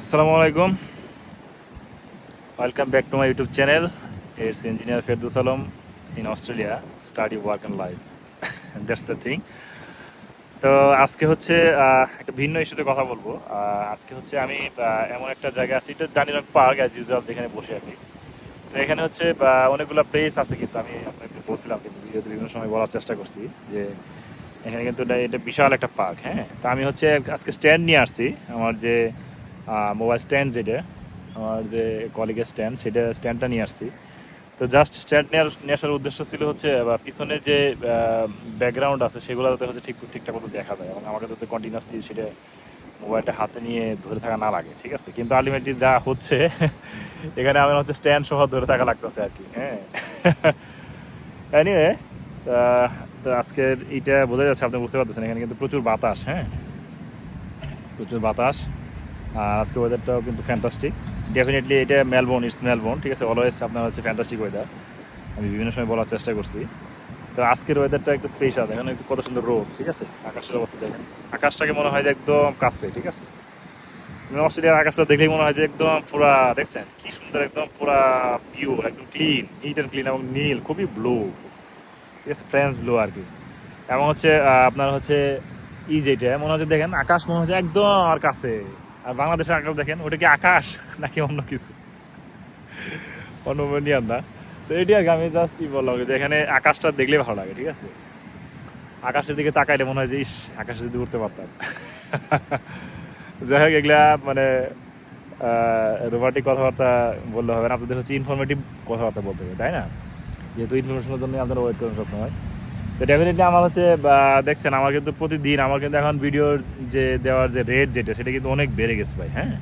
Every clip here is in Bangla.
আসসালামু আলাইকুম। Welcome back to my YouTube channel it's engineer Ferdous Alam in Australia study work and life that's the thing তো আজকে হচ্ছে একটা ভিন্ন ইস্যুতে কথা বলব। আজকে হচ্ছে আমি এমন একটা জায়গা আছি, এটা না পার্ক অ্যাজ ইউজুয়াল যেখানে বসে আছি। তো এখানে হচ্ছে অনেকগুলো প্লেস আছে কিন্তু, আমি আপনাকে বলছিলাম, কিন্তু ভিডিওতে বিভিন্ন সময় বলার চেষ্টা করছি যে এখানে কিন্তু এটা বিশাল একটা পার্ক হ্যাঁ? তো আমি হচ্ছে আজকে স্ট্যান্ড নিয়ে আসছি, আমার যে মোবাইল স্ট্যান্ড যেটা, আমার যে কলিগের স্ট্যান্ড সেটা স্ট্যান্ডটা নিয়ে আসছি। তো জাস্ট স্ট্যান্ড নেওয়ার নিয়ে আসার উদ্দেশ্য ছিল হচ্ছে বা পিছনে যে ব্যাকগ্রাউন্ড আছে সেগুলো যাতে হচ্ছে ঠিক, ঠিকঠাক মতো দেখা যায়। এবং আমাকে যাতে কন্টিনিউসলি সেটা মোবাইলটা হাতে নিয়ে ধরে থাকা না লাগে, ঠিক আছে? কিন্তু আলটিমেটলি যা হচ্ছে, এখানে আমার হচ্ছে স্ট্যান্ড সহ ধরে থাকা লাগতেছে আর কি হ্যাঁ? এনিওয়ে তো আজকের এইটা বোঝা যাচ্ছে, আপনি বুঝতে পারতেছেন, এখানে কিন্তু প্রচুর বাতাস হ্যাঁ? প্রচুর বাতাস। আর আজকে ওয়েদারটাও কিন্তু ফ্যান্টাস্টিক ডেফিনেটলি এটা মেলবোর্ন ইটস মেলবোর্ন ঠিক আছে? অলওয়েজ আপনার হচ্ছে ফ্যান্টাস্টিক ওয়েদার আমি বিভিন্ন সময় বলার চেষ্টা করছি। তো আজকের ওয়েদারটা একটু স্পেশাল এখানে একটু কত সুন্দর রোদ, ঠিক আছে? আকাশের অবস্থা দেখেন। আকাশটাকে মনে হয় যে একদম কাছে, ঠিক আছে? অস্ট্রেলিয়ার আকাশটা দেখলেই মনে হয় যে একদম পুরা, দেখছেন? কি সুন্দর একদম পুরা পিওর একদম ক্লিন নিট অ্যান্ড ক্লিন এবং নীল, খুবই ব্লু ঠিক আছে? ফ্রেন্স ব্লু আর কি। এবং হচ্ছে আপনার হচ্ছে ই যেটা মনে হচ্ছে দেখেন, আকাশ মনে হচ্ছে একদম আর কাছে। আর বাংলাদেশের আকাশ দেখেন, ওটা কি আকাশ নাকি অন্য কিছু? অনুমানিয়ান না। তো এটি আর আমি জাস্ট কি বললাম যে এখানে আকাশটা দেখলে ভালো লাগে, ঠিক আছে? আকাশের দিকে তাকাইলে মনে হয় যে, ইস, আকাশে যদি উঠতে পারতাম। যাই হোক, এগুলা মানে রোমান্টিক কথাবার্তা বললে হবে না। আপনাদের হচ্ছে ইনফরমেটিভ কথাবার্তা বলতে হবে, তাই না? যেহেতু ইনফরমেশনের জন্য আপনারা ওয়েট করেন সবসময়। তো ডেফিনেটলি আমার হচ্ছে দেখছেন, আমার কিন্তু প্রতিদিন আমার কিন্তু এখন ভিডিওর যে দেওয়ার যে রেট যেটা, সেটা কিন্তু অনেক বেড়ে গেছে ভাই হ্যাঁ?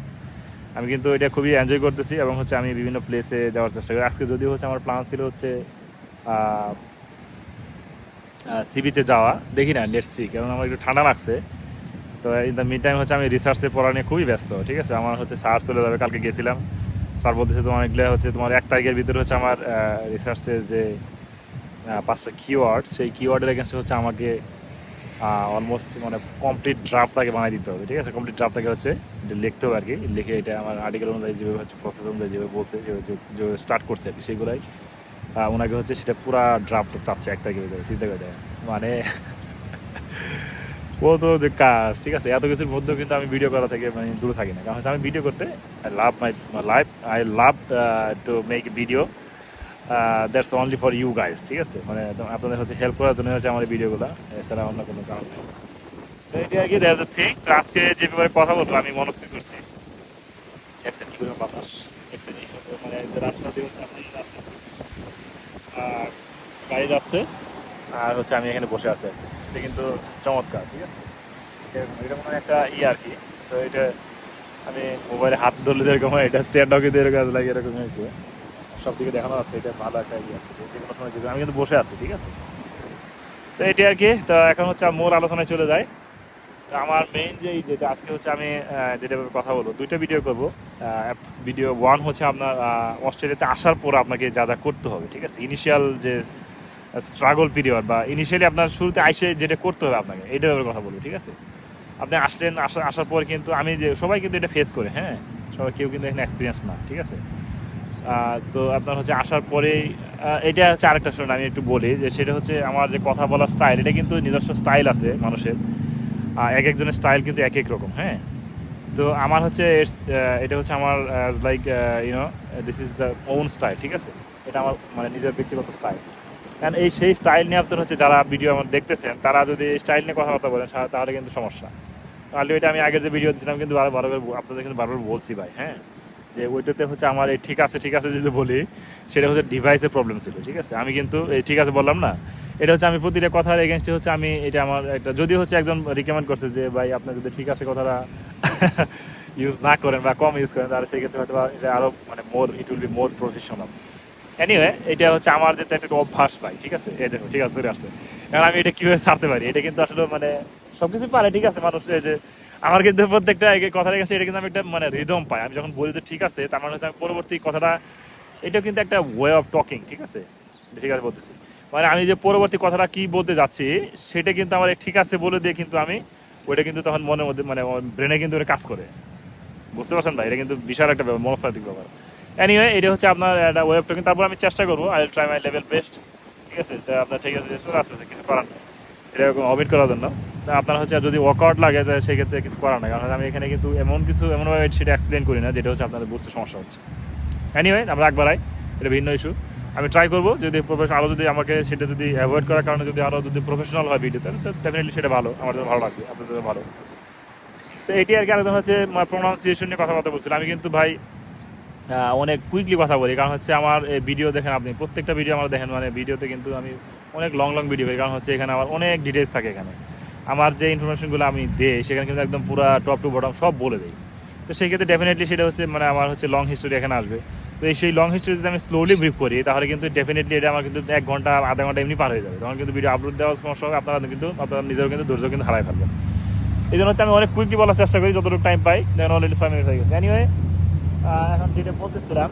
আমি কিন্তু এটা খুবই এনজয় করতেছি এবং হচ্ছে আমি বিভিন্ন প্লেসে যাওয়ার চেষ্টা করি। আজকে যদিও হচ্ছে আমার প্ল্যান ছিল হচ্ছে সি বিচে যাওয়া। দেখি না লেটস সি কারণ আমার একটু ঠান্ডা লাগছে। তো ইন দ্য মিড টাইম হচ্ছে আমি রিসার্চে পড়া নিয়ে খুবই ব্যস্ত, ঠিক আছে? আমার হচ্ছে স্যার চলে যাবে, কালকে গেছিলাম। স্যার বলতেছে তোমার এগুলো হচ্ছে তোমার এক তারিখের ভিতরে হচ্ছে আমার রিসার্চের যে পাঁচটা কিওয়ার্ড সেই কিওয়ার্ডের এগেনস্টে হচ্ছে আমাকে অলমোস্ট মানে কমপ্লিট ড্রাফট তাকে বানিয়ে দিতে হবে, ঠিক আছে? কমপ্লিট ড্রাফট তাকে হচ্ছে লিখতে হবে আর কি লিখে এটা আমার আর্টিকেল অনুযায়ী যেভাবে হচ্ছে প্রসেস অনুযায়ী যেভাবে বলছে যে- যে- যে স্টার্ট করছে আর কি, সেগুলাই ওনাকে হচ্ছে সেটা পুরা ড্রাফট চাচ্ছে এক তারিখের ভিতরে, চিন্তা করে। মানে ও তো যে কাজ, ঠিক আছে? এত কিছুর মধ্যেও কিন্তু আমি ভিডিও করা থেকে মানে দূরে থাকি না। কারণ হচ্ছে আমি ভিডিও করতে I love my life I love to make video that's only for you guys ঠিক আছে? মানে আপনাদের হচ্ছে হেল্প করার জন্য হচ্ছে আমার ভিডিওগুলো এছাড়া অন্য কোনো কারণ নেই। তো এটি আর কি দ্যাটস থিং তো আজকে যে ব্যাপারে কথা বলব, আমি মনস্থির করছি। দেখছেন কি করে বাতাস দেখছেন মানে রাস্তা দিয়ে রাস্তা আর গাড়ি যাচ্ছে, আর হচ্ছে আমি এখানে বসে আছি। এটা কিন্তু চমৎকার, ঠিক আছে? এটা- মনে একটা ই আর কি। তো এটা আমি মোবাইলে হাত ধরলে যেরকম হয়, এটা স্ট্যান্ডও কিন্তু এরকম লাগে, এরকম হয়েছে। সব দিকে দেখানো যাচ্ছে এটা ভালো একটা ইয়ে আছে যে কোনো সময় যেগুলো আমি কিন্তু বসে আছি, ঠিক আছে? তো এটি আর কি, তো এখন হচ্ছে মোর আলোচনায় চলে যায় তো আমার মেইন যে যেটা, আজকে হচ্ছে আমি যেটা কথা বলব, দুইটা ভিডিও করব। ভিডিও ওয়ান হচ্ছে আপনার অস্ট্রেলিয়াতে আসার পর আপনাকে যা যা করতে হবে, ঠিক আছে? ইনিশিয়াল যে স্ট্রাগল পিরিয়ড বা ইনিশিয়ালি আপনার শুরুতে আইসে যেটা করতে হবে আপনাকে, এইটার ব্যাপারে কথা বলব, ঠিক আছে? আপনি আসলেন, আসা, আসার পর কিন্তু আমি যে, সবাই কিন্তু এটা ফেস করে হ্যাঁ? সবাই, কেউ কিন্তু এখানে এক্সপিরিয়েন্স না, ঠিক আছে? তো আপনার হচ্ছে আসার পরেই এটা হচ্ছে আরেকটা শুনুন আমি একটু বলি যে সেটা হচ্ছে আমার যে কথা বলার স্টাইল এটা কিন্তু নিজস্ব স্টাইল আছে মানুষের। এক একজনের স্টাইল কিন্তু এক এক রকম হ্যাঁ? তো আমার হচ্ছে এটা হচ্ছে আমার as like you know this is the own style ঠিক আছে? এটা আমার মানে নিজের ব্যক্তিগত স্টাইল কারণ এই সেই স্টাইল নিয়ে আপনার হচ্ছে যারা ভিডিও আমার দেখতেছেন, তারা যদি স্টাইল নিয়ে কথাবার্তা বলেন তাহলে কিন্তু সমস্যা। আলটিমেটলি আমি আগের যে ভিডিও দিয়েছিলাম, কিন্তু বারবার আপনাদের কিন্তু বারবার বলছি ভাই হ্যাঁ? যে ওইটাতে হচ্ছে আমার এই ঠিক আছে ঠিক আছে যদি বলি, সেটা হচ্ছে ডিভাইসের প্রবলেম ছিল, ঠিক আছে? আমি কিন্তু এই ঠিক আছে বললাম না। এটা হচ্ছে আমি প্রতিটা কথার এগেনস্টে হচ্ছে আমি এটা আমার একটা যদি হচ্ছে একজন রিকমেন্ড করছে যে, ভাই আপনার যদি ঠিক আছে কথাটা ইউজ না করেন বা কম ইউজ করেন, তাহলে সেক্ষেত্রে হয়তো এটা আরও মানে more it will be more professional anyway এটা হচ্ছে আমার যেটা একটা অভ্যাস ভাই, ঠিক আছে? এই দেখো, ঠিক আছে, চলে আসছে। কারণ আমি এটা কীভাবে ছাড়তে পারি? এটা কিন্তু আসলে মানে সব কিছু পারে, ঠিক আছে? মানুষ এই যে আমার কিন্তু প্রত্যেকটা কথার কাছে এটা কিন্তু আমি একটা মানে রিদম পাই। আমি যখন বলি যে ঠিক আছে, তার মানে হচ্ছে আমি পরবর্তী কথাটা এটা কিন্তু একটা ওয়ে অফ টকিং ঠিক আছে? ঠিক আছে বলতেছি। মানে আমি যে পরবর্তী কথাটা কি বলতে যাচ্ছি, সেটা কিন্তু আমার ঠিক আছে বলে দিয়ে কিন্তু আমি, ওইটা কিন্তু তখন মনের মধ্যে মানে ব্রেনে কিন্তু ওটা কাজ করে। বুঝতে পারছেন ভাই? এটা কিন্তু বিশাল একটা ব্যাপার, মনস্তাত্ত্বিক ব্যাপার। এনিওয়ে এটা হচ্ছে আপনার একটা ওয়েব টকিং তারপর আমি চেষ্টা করব I try my level best ঠিক আছে? আপনার ঠিক আছে চলে আসতেছে, কিছু করার নেই। এরকম অমিট করার জন্য। আপনার হচ্ছে যদি ওয়ার্কআউট লাগে, তাহলে সেক্ষেত্রে কিছু করার নেই। কারণ আমি এখানে কিন্তু এমন কিছু, এমনভাবে সেটা এক্সপ্লেন করি না, যেটা হচ্ছে আপনাদের বুঝতে সমস্যা হচ্ছে। এনিওয়ে আমরা একবারাই এটা ভিন্ন ইস্যু আমি ট্রাই করব, যদি প্রফেশন আরও যদি আমাকে সেটা যদি অ্যাভয়েড করার কারণে যদি আরও যদি প্রফেশনাল হয় ভিডিওতে তো ডেফিনেটলি সেটা ভালো। আমার জন্য ভালো লাগবে, আপনাদের জন্য ভালো। তো এটি আর কি আরেকজন হচ্ছে প্রোনাউন্সিয়েশন নিয়ে কথাবার্তা বলছিলাম আমি কিন্তু ভাই অনেক কুইকলি কথা বলি। কারণ হচ্ছে আমার ভিডিও দেখেন আপনি, প্রত্যেকটা ভিডিও আমার দেখেন মানে ভিডিওতে কিন্তু আমি অনেক লং লং ভিডিও করি। কারণ হচ্ছে এখানে আমার অনেক ডিটেলস থাকে এখানে। আমার যে ইনফরমেশনগুলো আমি দেই, সেখানে কিন্তু একদম পুরো টপ টু বটম সব বলে দিই। তো সেই ক্ষেত্রে ডেফিনেটলি সেটা হচ্ছে মানে আমার হচ্ছে লং হিস্টোরি এখানে আসবে। তো এই সেই লং হিস্টোরি যদি আমি স্লোলি ব্রিফ করি, তাহলে কিন্তু ডেফিনেটলি এটা আমার কিন্তু এক ঘণ্টা, আধা ঘণ্টা এমনি পার হয়ে যাবে। তখন কিন্তু ভিডিও আপলোড দেওয়ার সমস্যা হবে আপনারা কিন্তু, আপনারা নিজেরও কিন্তু ধৈর্য কিন্তু হারাই ফেলবেন। এই জন্য হচ্ছে আমি অনেক কুইকলি বলার চেষ্টা করি, যতটুকু টাইম পাই। দেখেন অলরেডি ছয় মিনিট হয়ে গেছে। এখন যেটা বলতেছিলাম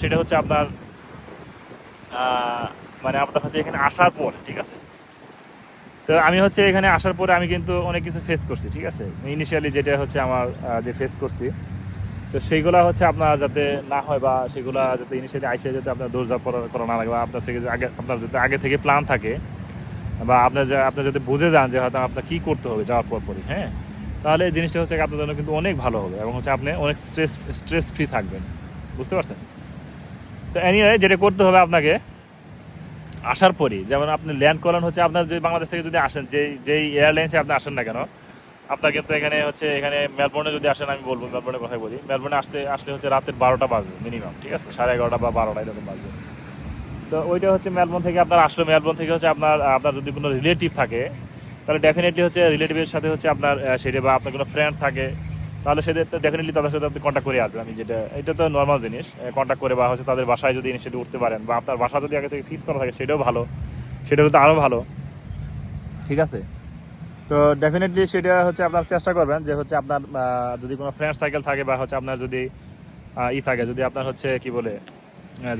সেটা হচ্ছে আপনার মানে আপনার হচ্ছে এখানে আসার পর, ঠিক আছে? তো আমি হচ্ছে এখানে আসার পরে আমি কিন্তু অনেক কিছু ফেস করছি, ঠিক আছে? ইনিশিয়ালি যেটা হচ্ছে আমার যে ফেস করছি, তো সেইগুলা হচ্ছে আপনার যাতে না হয় বা সেগুলা যাতে ইনিশিয়ালি আইসে যাতে আপনার দৌড়ঝাপ করা না লাগে বা আপনার থেকে আগে, আপনার যাতে আগে থেকে প্ল্যান থাকে বা আপনার যা আপনার যাতে বুঝে যান যে হয়তো আপনার কী করতে হবে যাওয়ার পর পরই হ্যাঁ? তাহলে এই জিনিসটা হচ্ছে আপনার জন্য কিন্তু অনেক ভালো হবে এবং হচ্ছে আপনি অনেক স্ট্রেস স্ট্রেস ফ্রি থাকবেন, বুঝতে পারছেন? তো এনিওয়ে যেটা করতে হবে আপনাকে আসার পরই, যেমন আপনি ল্যান্ড করেন হচ্ছে আপনার যদি বাংলাদেশ থেকে যদি আসেন, যেই যেই এয়ারলাইন্সে আপনি আসেন না কেন আপনার কিন্তু এখানে হচ্ছে, এখানে মেলবোর্নে যদি আসেন, আমি বলব, মেলবোর্নের কথাই বলি, মেলবোর্নে আসতে, আসলে হচ্ছে রাতের বারোটা বাজবে মিনিমাম ঠিক আছে? সাড়ে এগারোটা বা বারোটা এরকম বাজবে। তো ওইটা হচ্ছে মেলবোর্ন থেকে আপনার আসলো, মেলবোর্ন থেকে হচ্ছে আপনার আপনার যদি কোনো রিলেটিভ থাকে, তাহলে ডেফিনেটলি হচ্ছে রিলেটিভের সাথে হচ্ছে আপনার সেটা বা আপনার কোনো ফ্রেন্ড থাকে তাহলে সেদের ডেফিনেটলি তাদের সাথে আপনি কন্ট্যাক্ট করে আসবেন। আমি যেটা, এটা তো নর্মাল জিনিস কন্ট্যাক্ট করে বা হচ্ছে তাদের বাসায় যদি সেটা উঠতে পারেন বা আপনার বাসা যদি আগে থেকে ফিক্স করা থাকে, সেটাও ভালো। সেটা হতে আরও ভালো। ঠিক আছে? তো ডেফিনেটলি সেটা হচ্ছে আপনার চেষ্টা করবেন যে হচ্ছে আপনার যদি কোনো ফ্রেন্ড সাইকেল থাকে বা হচ্ছে আপনার যদি ই থাকে, যদি আপনার হচ্ছে কি বলে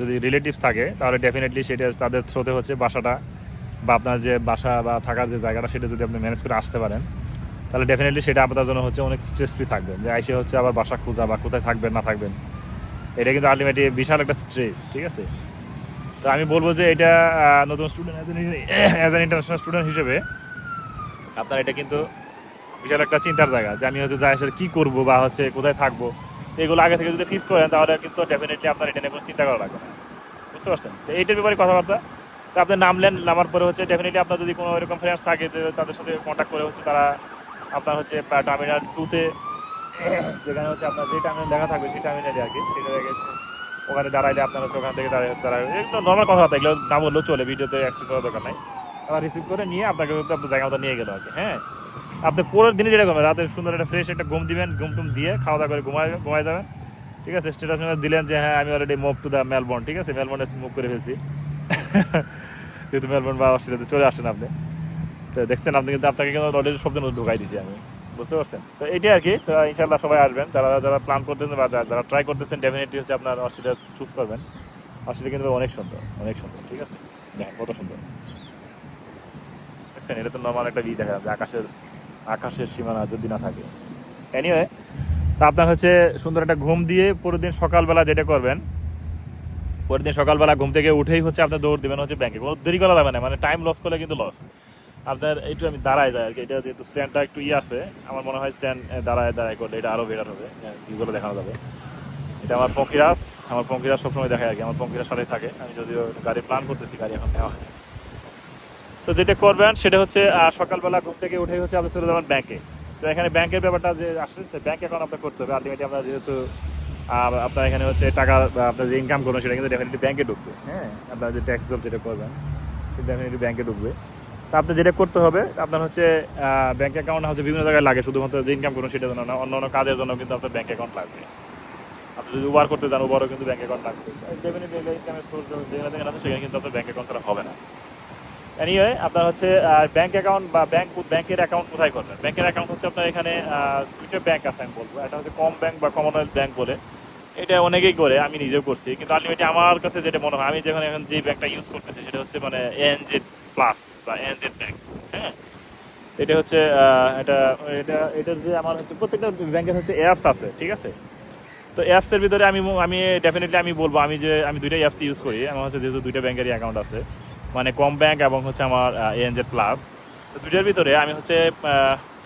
যদি রিলেটিভস থাকে, তাহলে ডেফিনেটলি সেটা তাদের থ্রোতে হচ্ছে বাসাটা বা আপনার যে বাসা বা থাকার যে জায়গাটা, সেটা যদি আপনি ম্যানেজ করে আসতে পারেন। তাহলে ডেফিনেটলি সেটা আপনার জন্য হচ্ছে অনেক স্ট্রেস ফ্রি থাকবেন যে আইসে হচ্ছে আবার বাসা খোঁজা বা কোথায় থাকবেন, না থাকবেন, এটা কিন্তু আলটিমেটলি বিশাল একটা স্ট্রেস ঠিক আছে? তো আমি বলব যে এটা নতুন student as an international student হিসেবে আপনার এটা কিন্তু বিশাল একটা চিন্তার জায়গা। যে আমি হচ্ছে যাই আসলে কী করব বা হচ্ছে কোথায় থাকব, এগুলো আগে থেকে যদি ফিক্স করেন, তাহলে কিন্তু ডেফিনেটলি আপনার এটা নিয়ে কোনো চিন্তা করা লাগবে বুঝতে পারছেন? তো এইটার ব্যাপারে কথাবার্তা। তো আপনি নামলেন নামার পরে হচ্ছে ডেফিনেটলি আপনার যদি কোনো এরকম ফ্রেন্ডস থাকে যে তাদের সাথে কন্ট্যাক্ট করে হচ্ছে তারা আপনার হচ্ছে টার্মিনাল টুতে যেখানে হচ্ছে আপনার যে টার্মিনাল লেখা থাকবে, সেই টার্মিনালে আর কি। সেটা রেখে ওখানে দাঁড়াইলে আপনার হচ্ছে ওখান থেকে দাঁড়ায় তারা একটু নর্মাল কথাবার্তা, এগুলো না বললেও চলে, ভিডিওতে অ্যাক্সেপ্ট করার দরকার নাই। আবার রিসিভ করে নিয়ে আপনাকে আপনার জায়গা মতো নিয়ে গেলো আর কি হ্যাঁ? আপনি পরের দিনে যেটা করবেন রাতে সুন্দর একটা ফ্রেশ একটা ঘুম দিবেন, ঘুম টুম দিয়ে খাওয়া দাওয়া করে ঘুমায় ঘুমায় যাবেন, ঠিক আছে? স্টেটাস দিলেন যে হ্যাঁ আমি already move to the Melbourne ঠিক আছে? মেলবোর্নে মুভ করে ফেলছি। যেহেতু মেলবোর্ন বা অস্ট্রেলিয়াতে চলে আসেন আপনি। তো দেখছেন, আপনি কিন্তু আপনাকে কিন্তু অলরেডি সব ঢুকাই দিছি আমি। বুঝতে পারছেন? তো এটাই আর কি। তো ইনশাল্লাহ সবাই আসবেন। যারা যারা প্ল্যান করতেছেন বা যারা- ট্রাই করতেছেন ডেফিনেটলি হচ্ছে আপনার অস্ট্রেলিয়া চুজ করবেন। অস্ট্রেলিয়া কিন্তু অনেক সুন্দর অনেক সুন্দর, ঠিক আছে? দেখেন কত সুন্দর। দেখছেন, এটা তো নর্মাল একটা ই দেখা যাবে আকাশের আকাশের সীমানা যদি না থাকে। এনিওয়ে তা আপনার হচ্ছে সুন্দর একটা ঘুম দিয়ে পরের দিন সকালবেলা যেটা করবেন পরের দিন সকালবেলা ঘুম থেকে উঠেই হচ্ছে আপনি দৌড় দেবেন হচ্ছে ব্যাংকে কোনো দেরি করা যাবে না মানে টাইম লস করলে কিন্তু লস আপনার একটু আমি দাঁড়ায় যাই আর কি। এটা যেহেতু স্ট্যান্ডটা একটু ইয়ে আছে আমার মনে হয় স্ট্যান্ড দাঁড়ায় দাঁড়ায় করলে এটা আরও বেটার হবে। ভিউগুলো দেখানো যাবে। এটা আমার পঙ্কিরাস আমার পঙ্কিরাস সবসময় দেখায় আর কি। আমার পঙ্কিরাস সাথে থাকে। আমি যদিও গাড়ি প্ল্যান করতেছি গাড়ি এখন নেওয়া হয় তো যেটা করবেন সেটা হচ্ছে সকালবেলা ঘুম থেকে উঠেই হচ্ছে আপনি চলে যাবেন ব্যাংকে তো এখানে ব্যাংকের ব্যাপারটা যে আসছে সে ব্যাংক অ্যাকাউন্ট আপনার করতে হবে। আলটিমেটলি আপনার যেহেতু আহ, আপনার এখানে হচ্ছে টাকা আপনার যে ইনকাম করবেন সেটা কিন্তু ডেফিনেটলি ব্যাংকে ঢুকবে। হ্যাঁ আপনার যে ট্যাক্স জব যেটা করবেন ডেফিনেটলি ব্যাংকে ঢুকবে। আপনি যেটা করতে হবে, আপনার হচ্ছে ব্যাংক অ্যাকাউন্ট হচ্ছে বিভিন্ন জায়গায় লাগে, শুধুমাত্র যে ইনকাম করুন সেটার জন্য না, অন্য অন্য কাজের জন্য কিন্তু আপনার ব্যাংক অ্যাকাউন্ট লাগবে। আপনি যদি উবার করতে যান উবারও কিন্তু ব্যাংক অ্যাকাউন্ট লাগবে। ডেফিনেটলি ইনকামের সোর্স যেখানে যেখানে আছে, সেখানে কিন্তু আপনার ব্যাংক অ্যাকাউন্ট ছাড়া হবে না। এনিওয়ে আপনার হচ্ছে ব্যাংক অ্যাকাউন্ট বা ব্যাংক ব্যাংকের অ্যাকাউন্ট কোথায় করবেন? ব্যাংকের অ্যাকাউন্ট হচ্ছে আপনার এখানে দুইটা ব্যাংক আছে আমি বলব। একটা হচ্ছে কম ব্যাংক বা কমনওয়েলথ ব্যাংক বলে। এটা অনেকেই করে, আমি নিজেও করছি। কিন্তু আলটিমেটলি আমার কাছে যেটা মনে হয়, আমি যেখানে এখন যে ব্যাংকটা ইউজ করতেছি, সেটা হচ্ছে মানে এনজেড প্লাস বা এনজেড ব্যাংক হ্যাঁ? এটা হচ্ছে এটা এটা এটার যে আমার হচ্ছে প্রত্যেকটা ব্যাংকের হচ্ছে অ্যাপস আছে, ঠিক আছে? তো অ্যাপসের ভিতরে আমি আমি ডেফিনেটলি আমি বলব, আমি যে, আমি দুইটা অ্যাপস ইউজ করি, আমার হচ্ছে যেহেতু দুইটা ব্যাংকেরই অ্যাকাউন্ট আছে মানে কম ব্যাংক এবং হচ্ছে আমার এএনজেড প্লাস তো দুইটার ভিতরে আমি হচ্ছে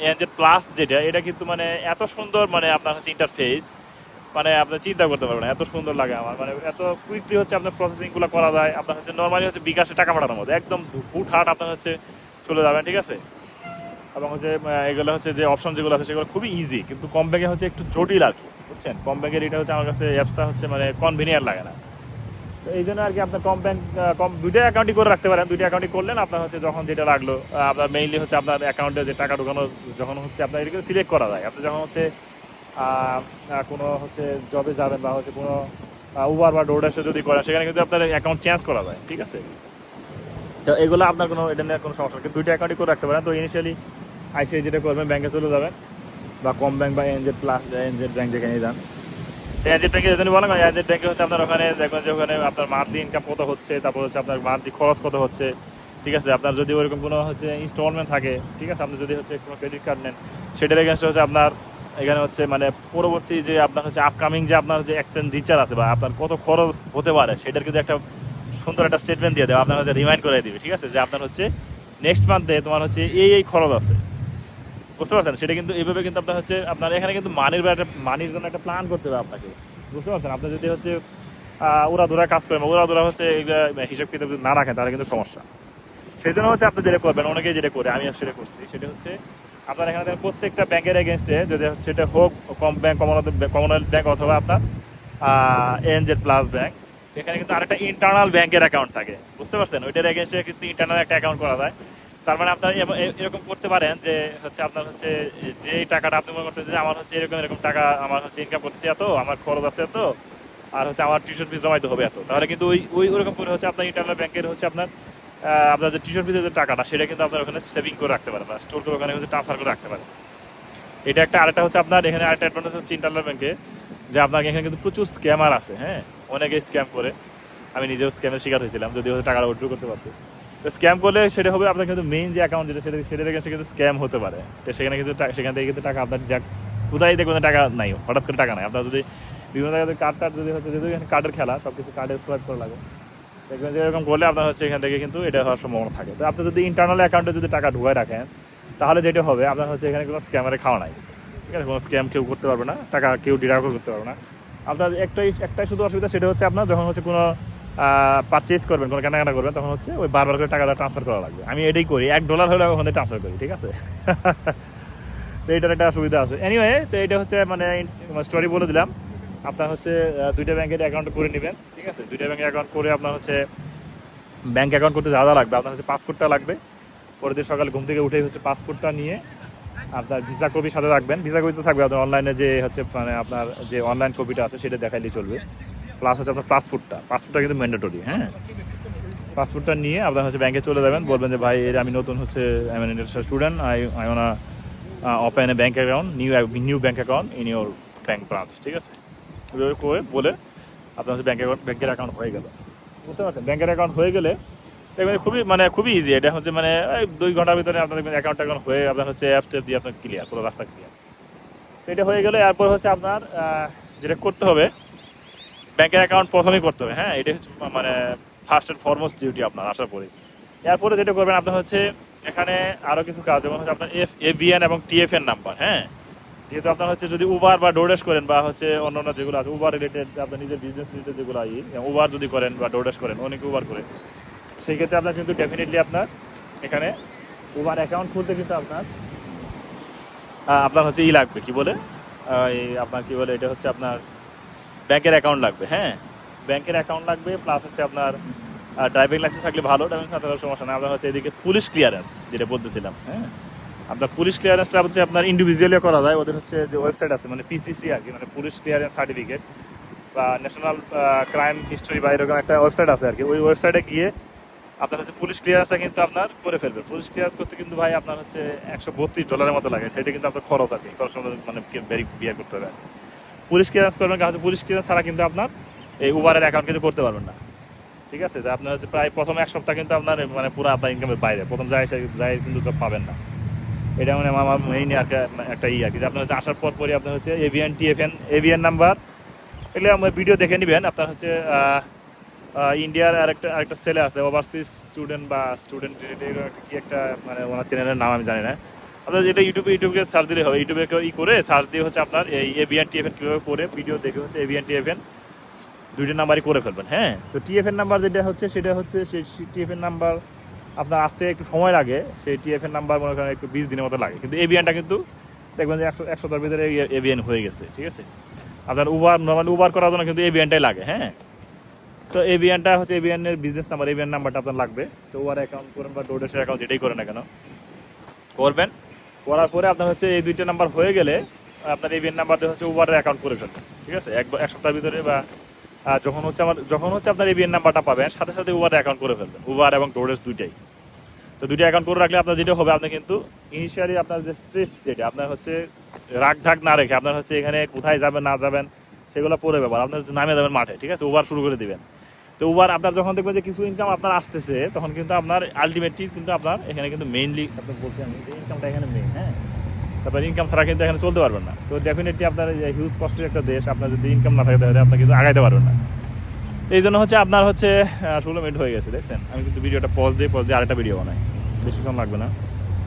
এএনজেড প্লাস যেটা, এটা কিন্তু মানে এত সুন্দর মানে আপনার হচ্ছে ইন্টারফেস মানে আপনার চিন্তা করতে পারবেন এত সুন্দর লাগে আমার। মানে এত কুইকলি হচ্ছে আপনার প্রসেসিংগুলো করা যায়, আপনার হচ্ছে নর্মালি হচ্ছে বিকাশে টাকা পাঠানোর মতো একদম হুট হাট আপনার হচ্ছে চলে যাবেন, ঠিক আছে? এবং হচ্ছে এগুলো হচ্ছে যে অপশন যেগুলো আছে সেগুলো খুবই ইজি কিন্তু কম ব্যাগে হচ্ছে একটু জটিল আর কি, বুঝছেন? কম ব্যাগের এটা হচ্ছে আমার কাছে অ্যাপসটা হচ্ছে মানে কনভিনিয়েন্ট লাগে না। তো এই জন্য আর কি আপনার কম ব্যাংক কম দুইটা অ্যাকাউন্টই করে রাখতে পারেন। দুইটা অ্যাকাউন্টই করলেন, আপনার হচ্ছে যখন যেটা লাগল আপনার মেইনলি হচ্ছে আপনার অ্যাকাউন্টে যে টাকা ঢোকানো, যখন হচ্ছে আপনার এটাকে সিলেক্ট করা যায়। আপনি যখন হচ্ছে কোনো হচ্ছে জবে যাবেন বা হচ্ছে কোনো উবার বা ডোরডাসে যদি করেন, সেখানে কিন্তু আপনার অ্যাকাউন্ট চেঞ্জ করা যায়, ঠিক আছে? তো এগুলো আপনার কোনো, এটা নিয়ে কোনো সমস্যা কিন্তু দুইটা অ্যাকাউন্টই করে রাখতে পারেন। তো ইনিশিয়ালি আইসিআই যেটা করবেন ব্যাংকে চলে যাবেন বা কম ব্যাংক বা এনজেড প্লাস এনজেড ব্যাংক যেখানে যান। এনজেড ব্যাংকে যদি বলেন এনজেড ব্যাংকে হচ্ছে আপনার ওখানে দেখবেন যে ওখানে আপনার মান্থলি ইনকাম কত হচ্ছে, তারপর হচ্ছে আপনার মান্থলি খরচ কত হচ্ছে, ঠিক আছে? আপনার যদি ওরকম কোনো হচ্ছে ইনস্টলমেন্ট থাকে, ঠিক আছে? আপনি যদি হচ্ছে কোনো ক্রেডিট কার্ড নেন, সেটার এগেনস্টে হচ্ছে আপনার এখানে হচ্ছে মানে পরবর্তী যে আপনার হচ্ছে আপকামিং যে আপনার যে এক্সপেন্ডিচার আছে বা আপনার কত খরচ হতে পারে, সেটার কিন্তু একটা সুন্দর একটা স্টেটমেন্ট দিয়ে দেবে, আপনার হচ্ছে রিমাইন্ড করে দিবে, ঠিক আছে? যে আপনার হচ্ছে নেক্সট মান্থে তোমার হচ্ছে এই এই খরচ আছে। বুঝতে পারছেন? সেটা কিন্তু এইভাবে কিন্তু আপনার হচ্ছে, আপনার এখানে কিন্তু মানির একটা মানির জন্য একটা প্ল্যান করতে হবে আপনাকে। বুঝতে পারছেন? আপনি যদি হচ্ছে ওরা দুরা কাজ করেন ওরা দুরা হচ্ছে হিসাব কিতাব না রাখেন, তাহলে কিন্তু সমস্যা। সেই জন্য হচ্ছে আপনি যেটা করবেন, অনেকেই যেটা করে, আমি সেটা করছি, সেটা হচ্ছে আপনার এখানে প্রত্যেকটা ব্যাংকের এগেনস্টে যদি সেটা হোক, Comm Bank Commonwealth Commonwealth Bank অথবা আপনার এনজেড প্লাস ব্যাংক এখানে কিন্তু আরেকটা ইন্টারনাল ব্যাংকের অ্যাকাউন্ট থাকে। বুঝতে পারছেন? ওইটার এগেনস্টে কিন্তু ইন্টারনাল একটা অ্যাকাউন্ট করা যায়। তার মানে আপনার এরকম করতে পারেন যে হচ্ছে আপনার হচ্ছে যে টাকাটা আপনি মনে করতেন যে আমার হচ্ছে এরকম এরকম টাকা, আমার হচ্ছে ইনকাম করতেছি এত, আমার খরচ আছে এত, আর হচ্ছে আমার টিউশন ফিস জমাইতে হবে এত। তাহলে কিন্তু ওই ওই ওরকম করে হচ্ছে আপনার ইন্টারনাল ব্যাংকের হচ্ছে আপনার আপনার যে টিউশন ফিসের যে টাকাটা, সেটা কিন্তু আপনার ওখানে সেভিং করে রাখতে পারেন বা স্টোর করে ওখানে ট্রান্সফার করে রাখতে পারেন। এটা একটা আরেকটা হচ্ছে আপনার এখানে আরেকটা অ্যাডভান্টেজ হচ্ছে ইন্টারনাল ব্যাংকে যে আপনার এখানে কিন্তু প্রচুর স্ক্যামার আছে হ্যাঁ? অনেকে স্ক্যাম করে। আমি নিজেও স্ক্যামের শিকার হয়েছিলাম যদি হচ্ছে টাকাটা উইথড্র করতে পারছি। তো স্ক্যাম করলে সেটা হবে আপনার কিন্তু মেইন যে অ্যাকাউন্ট যেটা, সেটা সেটার কাছে কিন্তু স্ক্যাম হতে পারে। তো সেখানে কিন্তু সেখান থেকে কিন্তু টাকা আপনার কোথায় দেখবেন টাকা নাই, হঠাৎ করে টাকা নাই। আপনার যদি বিভিন্ন জায়গায় কার্ড টার্ড যদি হচ্ছে, যেহেতু এখানে কার্ডের খেলা সব কিছু কার্ডের সোয়াইপ করা লাগে। দেখবেন যে এরকম করলে আপনার হচ্ছে এখান থেকে কিন্তু এটা হওয়ার সম্ভাবনা থাকে। তো আপনি যদি ইন্টারনাল অ্যাকাউন্টে যদি টাকা ঢুকায় রাখেন, তাহলে যেটা হবে, আপনার হচ্ছে এখানে কোনো স্ক্যামারে খাওয়া নাই। ঠিক আছে? কোনো স্ক্যাম কেউ করতে পারবে না, টাকা কেউ ডিরাকও করতে পারবে না। আপনার একটাই একটাই শুধু অসুবিধা সেটা হচ্ছে আপনার যখন হচ্ছে কোনো পারচেজ করবেন, কোনো কেনাকাটা করবেন, তখন হচ্ছে ওই বারবার করে টাকাটা ট্রান্সফার করা লাগবে। আমি এটাই করি, এক ডলার হলে ওখানে ট্রান্সফার করি, ঠিক আছে? তো এইটার একটা সুবিধা আছে। এনিওয়ে তো এটা হচ্ছে মানে স্টোরি বলে দিলাম। আপনার হচ্ছে দুইটা ব্যাংকের অ্যাকাউন্ট করে নেবেন, ঠিক আছে? দুইটা ব্যাংকের অ্যাকাউন্ট করে আপনার হচ্ছে ব্যাংক অ্যাকাউন্ট করতে যা যা লাগবে, আপনার হচ্ছে পাসপোর্টটা লাগবে। পরের দিন সকালে ঘুম থেকে উঠেই হচ্ছে পাসপোর্টটা নিয়ে আপনার ভিসা কপি সাথে রাখবেন। ভিসা কপি তো থাকবে আপনার অনলাইনে যে হচ্ছে মানে আপনার যে অনলাইন কপিটা আছে, সেটা দেখাইলেই চলবে। প্লাস হচ্ছে আপনার পাসপোর্টটা পাসপোর্টটা কিন্তু ম্যান্ডেটরি হ্যাঁ? পাসপোর্টটা নিয়ে আপনার হচ্ছে ব্যাংকে চলে যাবেন। বলবেন যে, ভাই এর আমি নতুন হচ্ছে student I I wanna open a bank account new new bank account in your bank branch ঠিক আছে? করে বলে আপনার হচ্ছে ব্যাংক অ্যাকাউন্ট ব্যাংকের অ্যাকাউন্ট হয়ে গেল। বুঝতে পারছেন? ব্যাংকের অ্যাকাউন্ট হয়ে গেলে দেখবেন খুবই মানে খুবই ইজি এটা হচ্ছে মানে দুই ঘণ্টার ভিতরে আপনার দেখবেন অ্যাকাউন্ট অ্যাকাউন্ট হয়ে আপনার হচ্ছে অ্যাপ ট্যাপ দিয়ে আপনার ক্লিয়ার পুরো রাস্তা ক্লিয়ার এটা হয়ে গেলে এরপর হচ্ছে আপনার যেটা করতে হবে, ব্যাংকের অ্যাকাউন্ট প্রথমেই করতে হবে। হ্যাঁ এটা হচ্ছে মানে ফার্স্ট অ্যান্ড ফরমোস্ট ডিউটি আপনার আসার পরে এরপরে যেটা করবেন আপনার হচ্ছে এখানে আরও কিছু কাজ, যেমন হচ্ছে আপনার এফ এভিএন এবং টিএফএন নাম্বার হ্যাঁ যেহেতু আপনার হচ্ছে যদি উবার বা ডোরডেশ করেন বা হচ্ছে অন্য অন্য যেগুলো আছে উবার রিলেটেড আপনার নিজের বিজনেস রিলেটেড যেগুলো আই উবার যদি করেন বা ডোরডেশ করেন, অনেকে উবার করে। সেই ক্ষেত্রে আপনার কিন্তু ডেফিনেটলি আপনার এখানে উবার অ্যাকাউন্ট খুলতে কিন্তু আপনার আপনার হচ্ছে ই লাগবে, কি বলে? এই আপনার কি বলে, এটা হচ্ছে আপনার ব্যাংকের অ্যাকাউন্ট লাগবে হ্যাঁ? ব্যাংকের অ্যাকাউন্ট লাগবে প্লাস হচ্ছে আপনার ড্রাইভিং লাইসেন্স থাকলে ভালো ড্রাইভিং লাইসেন্স থাকলে সমস্যা না আপনার হচ্ছে এদিকে পুলিশ ক্লিয়ারেন্স যেটা বলতেছিলাম হ্যাঁ? আপনার পুলিশ ক্লিয়ারেন্সটা হচ্ছে আপনার ইন্ডিভিজুয়ালি করা যায়, ওদের হচ্ছে যে ওয়েবসাইট আছে মানে পিসিসি আর কি মানে পুলিশ ক্লিয়ারেন্স সার্টিফিকেট বা ন্যাশনাল ক্রাইম হিস্টরি বা এরকম একটা ওয়েবসাইট আছে আর কি। ওই ওয়েবসাইটে গিয়ে আপনার হচ্ছে পুলিশ ক্লিয়ারেন্সটা কিন্তু আপনার করে ফেলবে। পুলিশ ক্লিয়ারেন্স করতে কিন্তু ভাই আপনার হচ্ছে একশো বত্রিশ ডলারের মতো লাগে, সেটা কিন্তু আপনার খরচ আর কি, খরচ মানে ভেরি বিয়ার করতে হবে পুলিশ ক্লিয়ারেন্স করবেন, কারণ হচ্ছে পুলিশ ক্লিয়ারেন্স ছাড়া কিন্তু আপনার এই উবারের অ্যাকাউন্ট কিন্তু করতে পারবেন না। ঠিক আছে? আপনার হচ্ছে প্রায় প্রথম এক সপ্তাহ কিন্তু আপনার মানে পুরো আপনার ইনকামের বাইরে, প্রথম সে যায় কিন্তু পাবেন না। এটা মানে আমার মেইন একটা একটা ই আর কি। আপনার হচ্ছে আসার পর পরই আপনার হচ্ছে এভিএন টিএফএন এভিএন নাম্বার এগুলো আমার ভিডিও দেখে নেবেন। আপনার হচ্ছে ইন্ডিয়ার আরেকটা আরেকটা ছেলে আছে ওভারসিজ স্টুডেন্ট বা স্টুডেন্ট কি একটা মানে ওনার চ্যানেলের নাম আমি জানি না। আপনার যেটা ইউটিউবে ইউটিউবে সার্চ দিলে হবে। ইউটিউবে ই করে সার্চ দিয়ে হচ্ছে আপনার এই এভিএন টিএফএন কীভাবে করে ভিডিও দেখে হচ্ছে এভিএন টিএফএন দুইটা নাম্বারই করে ফেলবেন হ্যাঁ? তো টিএফএন নাম্বার যেটা হচ্ছে, সেটা হচ্ছে সেই টিএফএন নাম্বার আপনার আসতে একটু সময় লাগে, সেই টিএফএন নাম্বার মনে করেন একটু বিশ দিনের মতো লাগে। কিন্তু এভিএনটা কিন্তু দেখবেন যে একশো একশোটার ভিতরে এভিএন হয়ে গেছে, ঠিক আছে? আপনার উবার নর্মালি উবার করার জন্য কিন্তু এভিএনটাই লাগে হ্যাঁ? তো এভিএনটা হচ্ছে এভিএনের বিজনেস নাম্বার এভিএন নাম্বারটা আপনার লাগবে। তো উবার অ্যাকাউন্ট করেন বা ডোডেসের অ্যাকাউন্ট যেটাই করেন না কেন, করবেন। করার পরে আপনার হচ্ছে এই দুইটা নাম্বার হয়ে গেলে আপনার এভিএন নাম্বার হচ্ছে উবারের অ্যাকাউন্ট করে ফেলবেন, ঠিক আছে? এক এক সপ্তাহের ভিতরে বা যখন হচ্ছে আমার যখন হচ্ছে আপনার এভিএন নাম্বারটা পাবেন, সাথে সাথে উবার অ্যাকাউন্ট করে ফেলবেন। উবার এবং ডোডেস দুইটাই। তো দুইটা অ্যাকাউন্ট করে রাখলে আপনার যেটা হবে আপনি কিন্তু ইনিশিয়ালি আপনার যে স্ট্রেস যেটা, আপনার হচ্ছে রাগ ঢাক না রেখে আপনার হচ্ছে এখানে কোথায় যাবেন, না যাবেন, সেগুলো পরে ব্যাপার আপনার নামে যাবেন মাঠে, ঠিক আছে? উবার শুরু করে দিবেন। তো উবার আপনার যখন দেখবেন যে কিছু ইনকাম আপনার আসতেছে, তখন কিন্তু আপনার আলটিমেটলি কিন্তু আপনার এখানে কিন্তু মেইনলি আপনার বলছি আমি যে ইনকামটা এখানে মেইন হ্যাঁ? তারপর ইনকাম ছাড়া কিন্তু এখানে চলতে পারবেন না। তো ডেফিনেটলি আপনার হিউজ কষ্টের একটা দেশ, আপনার যদি ইনকাম না থাকে তাহলে আপনি কিন্তু আগাইতে পারবেন না। এই জন্য হচ্ছে আপনার হচ্ছে ষোলো মিনিট হয়ে গেছে, দেখছেন? আমি কিন্তু ভিডিওটা পজ দিয়ে পজ দিয়ে আরেকটা ভিডিও বানাই। বেশিক্ষণ লাগবে না।